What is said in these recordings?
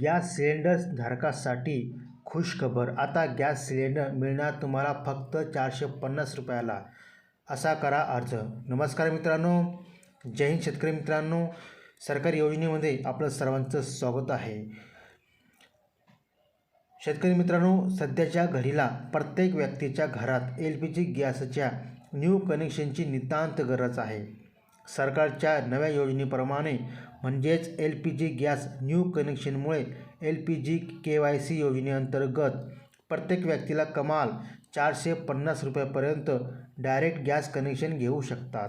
Gas cylinder धारकासाठी खुशखबर. आता gas cylinder मिळणार तुम्हाला फक्त चारशे पन्नास रुपयाला. असा करा अर्ज. नमस्कार मित्रांनो. जय हिंद शेतकरी मित्रांनो. सरकारी योजनेमध्ये आपलं सर्वांचं स्वागत आहे. शेतकरी मित्रांनो सध्याच्या घडीला प्रत्येक व्यक्तीच्या घरात एल पी जी गॅसच्या न्यू कनेक्शनची नितांत गरज आहे. सरकारच्या नव्या योजनेप्रमाणे म्हणजेच L P G gas new कनेक्शनमुळे L P G K Y C योजनेअंतर्गत प्रत्येक व्यक्तीला कमाल चारशे पन्नास रुपयापर्यंत डायरेक्ट गॅस कनेक्शन घेऊ शकतात.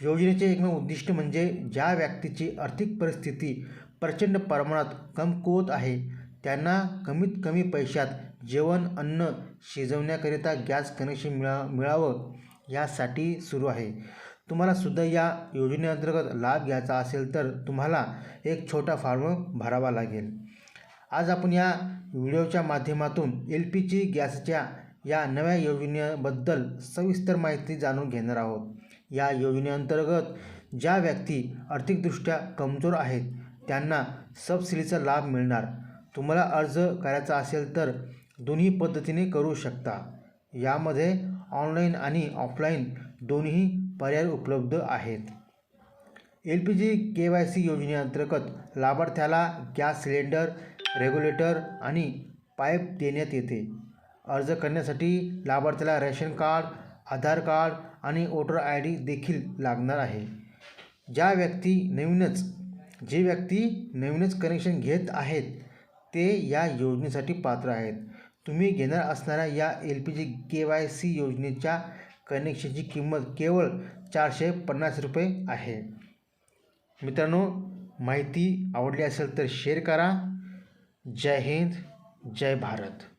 योजनेचे एकमेव उद्दिष्ट म्हणजे ज्या व्यक्तीची आर्थिक परिस्थिती प्रचंड प्रमाणात कमकुवत आहे त्यांना कमीत कमी पैशात जेवण अन्न शिजवण्याकरिता गॅस कनेक्शन मिळा मिळावं यासाठी सुरू आहे. तुम्हाला सुद्धा या योजनेअंतर्गत लाभ घ्यायचा असेल तर तुम्हाला एक छोटा फॉर्म भरावा लागेल. आज आपण या व्हिडिओच्या माध्यमातून एल पी जी गॅसच्या या नव्या योजनेबद्दल सविस्तर माहिती जाणून घेणार आहोत. या योजनेअंतर्गत ज्या व्यक्ती आर्थिकदृष्ट्या कमजोर आहेत त्यांना सबसिडीचा लाभ मिळणार. तुम्हाला अर्ज करायचा असेल तर दोन्ही पद्धतीने करू शकता. यामध्ये ऑनलाईन आणि ऑफलाईन दोन्ही पर्याय उपलब्ध आहेत. L P G K Y C योजनेअंतर्गत लाभार्थ्याला गॅस सिलेंडर रेग्युलेटर आणि पाईप देण्यात येते. अर्ज करण्यासाठी लाभार्थ्याला रेशन कार्ड आधार कार्ड आणि वोटर आय डी देखील लागणार आहे. ज्या व्यक्ती नवीनच जे व्यक्ती नवीनच कनेक्शन घेत आहेत ते या योजनेसाठी पात्र आहेत. तुम्ही घेणार असणाऱ्या या L P G K Y C योजनेच्या कनेक्शनची किंमत केवळ चारशे पन्नास रुपये आहे. मित्रांनो माहिती आवडली असेल तर शेअर करा. जय हिंद जय भारत.